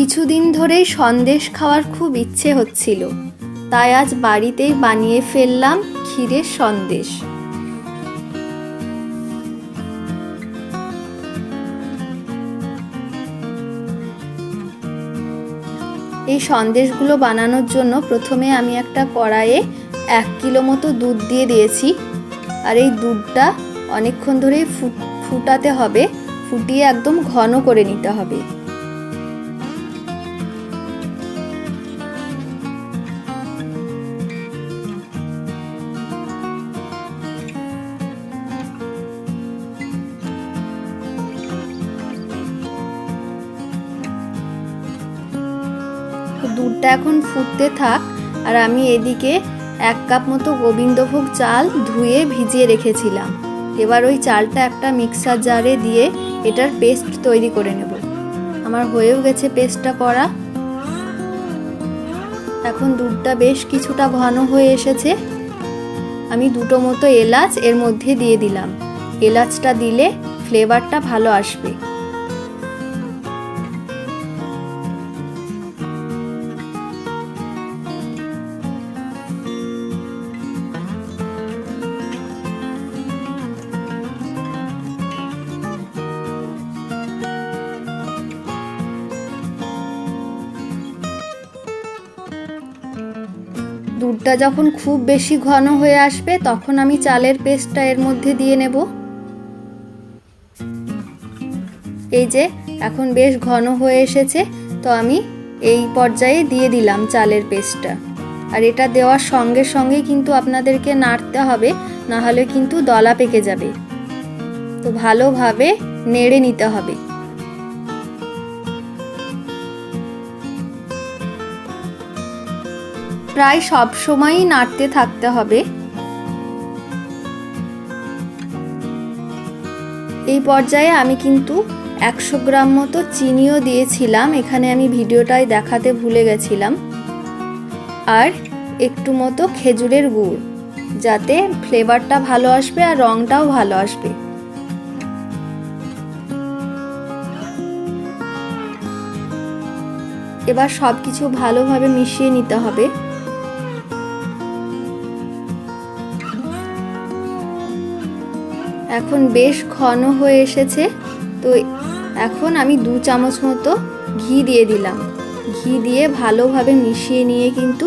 কিছুদিন ধরেই সন্দেশ খাওয়ার খুব ইচ্ছে হচ্ছিল। তাই আজ বাড়িতেই বানিয়ে ফেললাম ক্ষীরের সন্দেশ। এই সন্দেশগুলো বানানোর জন্য প্রথমে আমি একটা কড়াইয়ে এক কিলো মতো দুধ দিয়ে দিয়েছি। আর এই দুধটা অনেকক্ষণ ফুট- ফুটাতে হবে। ফুটিয়ে একদম ঘন করে নিতে হবে। দুধটা এখন ফুটতে থাক আর আমি এদিকে এক কাপ মতো গোবিন্দভোগ চাল ধুয়ে ভিজিয়ে রেখেছিলাম। এবার ওই চালটা একটা মিক্সার জারে দিয়ে এটার পেস্ট তৈরি করে নেব। আমার হয়েও গেছে পেস্টটা করা। এখন দুধটা বেশ কিছুটা ঘন হয়ে এসেছে। আমি দুটো মতো এলাচ এর মধ্যে দিয়ে দিলাম। এলাচটা দিলে ফ্লেভারটা ভালো আসবে। দুধটা যখন খুব বেশি ঘন হয়ে আসবে, তখন আমি চালের পেস্টটা এর মধ্যে দিয়ে নেব। এই যে, এখন বেশ ঘন হয়ে এসেছে, তো আমি এই পর্যায়ে দিয়ে দিলাম চালের পেস্টটা। আর এটা দেওয়ার সঙ্গে সঙ্গে কিন্তু আপনাদেরকে নাড়তে হবে না হলে কিন্তু দলা পেকে যাবে। তো ভালোভাবে নেড়ে নিতে হবে। প্রায় সব সময়ই নাড়তে থাকতে হবে। এই পর্যায়ে আমি কিন্তু একশো গ্রাম মতো চিনিও দিয়েছিলাম। এখানে আমি ভিডিওটায় দেখাতে ভুলে গেছিলাম। আর একটু মতো খেজুরের গুড়, যাতে ফ্লেভারটা ভালো আসবে আর রঙটাও ভালো আসবে। এবার সব কিছু ভালোভাবে মিশিয়ে নিতে হবে। এখন বেশ ঘন হয়ে এসেছে। তো এখন আমি দু চামচ মতো ঘি দিয়ে দিলাম। ঘি দিয়ে ভালোভাবে মিশিয়ে নিয়ে কিন্তু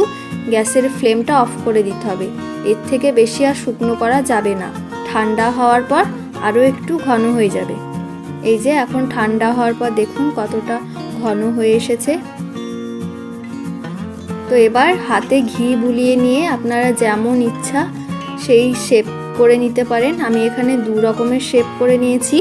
গ্যাসের ফ্লেমটা অফ করে দিতে হবে। এর থেকে বেশি আর শুকনো করা যাবে না। ঠান্ডা হওয়ার পর আরও একটু ঘন হয়ে যাবে। এই যে এখন ঠান্ডা হওয়ার পর দেখুন কতটা ঘন হয়ে এসেছে। তো এবার হাতে ঘি বুলিয়ে নিয়ে আপনারা যেমন ইচ্ছা সেই শেপ করে নিতে পারেন। আমি এখানে দু রকমের শেপ করে নিয়েছি।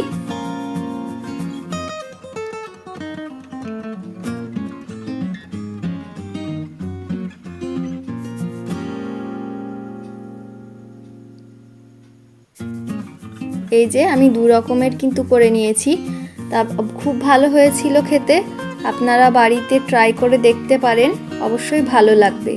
এই যে আমি দু রকমের কিন্তু করে নিয়েছি। তা খুব ভালো হয়েছিল খেতে। আপনারা বাড়িতে ট্রাই করে দেখতে পারেন। অবশ্যই ভালো লাগবে।